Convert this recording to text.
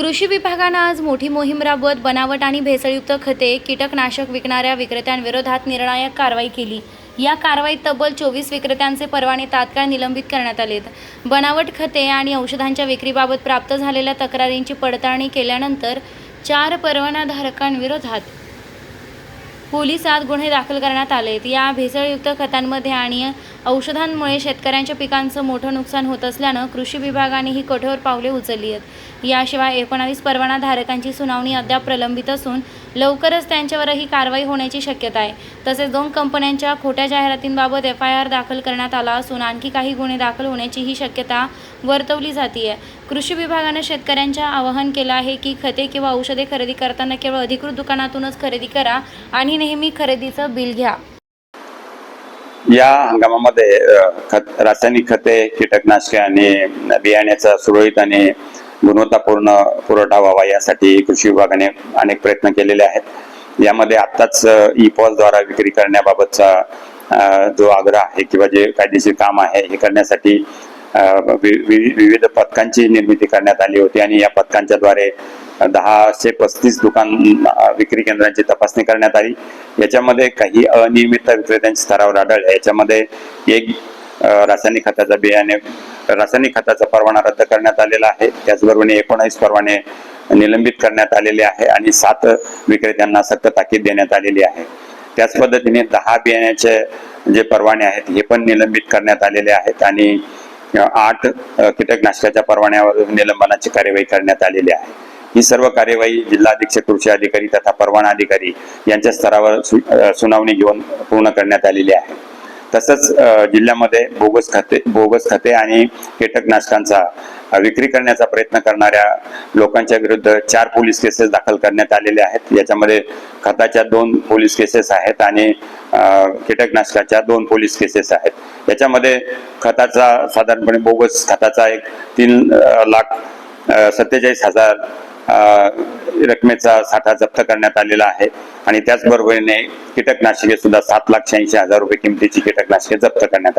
कृषी विभागानं आज मोठी मोहीम राबवत बनावट आणि भेसळयुक्त खते कीटकनाशक विकणाऱ्या विक्रेत्यांविरोधात निर्णायक कारवाई केली. या कारवाईत तब्बल चोवीस विक्रेत्यांचे परवाने तात्काळ निलंबित करण्यात आलेत. बनावट खते आणि औषधांच्या विक्रीबाबत प्राप्त झालेल्या तक्रारींची पडताळणी केल्यानंतर चार परवानाधारकांविरोधात पोलिसात गुन्हे दाखल करण्यात आलेत या भेसळयुक्त खतांमध्ये आणि औषधांमुळे शेतकऱ्यांच्या पिकांचं मोठं नुकसान होत असल्यानं कृषी विभागाने ही कठोर पावले उचलली आहेत. याशिवाय एकोणावीस परवानाधारकांची सुनावणी अद्याप प्रलंबित असून लवकरच त्यांच्यावरही कारवाई होण्याची शक्यता आहे. तसेच दोन कंपन्यांच्या खोट्या जाहिरातींबाबत एफ आय आर दाखल करण्यात आला असून आणखी काही गुन्हे दाखल होण्याचीही शक्यता वर्तवली जाते कृषी विभागानं शेतकऱ्यांच्या आवाहन केलं आहे की खते किंवा औषधे खरेदी करताना केवळ अधिकृत दुकानातूनच खरेदी करा आणि नेहमी खरेदीचं बिल घ्या. या हंगामामध्ये खत रासायनिक खते कीटकनाशके आणि बियाण्याचा सुरळीत आणि गुणवत्तापूर्ण पुरवठा व्हावा यासाठी कृषी विभागाने अनेक प्रयत्न केलेले आहेत. यामध्ये आत्ताच ई द्वारा विक्री करण्याबाबतचा जो आग्रह आहे किंवा जे कायदेशीर काम आहे हे करण्यासाठी वि- वि- विविध पथकांची निर्मिती करण्यात आली होती आणि या पथकांच्याद्वारे दहाशे पस्तीस दुकान विक्री केंद्रांची तपासणी करण्यात आली. याच्यामध्ये काही अनियमित विक्रेत्यांच्या स्तरावर आढळल्या याच्यामध्ये एक रासायनिक खताचा बियाणे रासायनिक खताचा परवाना रद्द करण्यात आलेला आहे. त्याचबरोबर एकोणावीस परवाने निलंबित करण्यात आलेले आहे आणि सात विक्रेत्यांना सक्त ताकीद देण्यात आलेली आहे. त्याच पद्धतीने दहा बियाण्याचे जे परवाने आहेत हे पण निलंबित करण्यात आलेले आहेत आणि आठ कीटकनाशकाच्या परवान्यावर निलंबनाची कार्यवाही करण्यात आलेली आहे. ही सर्व कार्यवाही जिल्हा अधीक्षक कृषी अधिकारी तथा परवाना अधिकारी यांच्या स्तरावर सु- सुनावणी घेऊन पूर्ण करण्यात आलेली आहे. तसंच जिल्ह्यामध्ये बोगस खाते बोगस खाते आणि कीटकनाशकांचा विक्री करण्याचा प्रयत्न करणाऱ्या लोकांच्या विरुद्ध चार पोलीस केसेस दाखल करण्यात आलेले आहेत. याच्यामध्ये खताच्या दोन पोलीस केसेस आहेत आणि कीटकनाशकाच्या दोन पोलीस केसेस आहेत. याच्यामध्ये खताचा साधारणपणे बोगस खताचा एक तीन लाख सत्तेचाळीस हजार रकमेचा साठा जप्त करण्यात आलेला आहे. आणि त्याचबरोबरीने कीटकनाशके सुद्धा सात लाख शहाऐंशी हजार रुपये किमतीची कीटकनाशके जप्त करण्यात आली.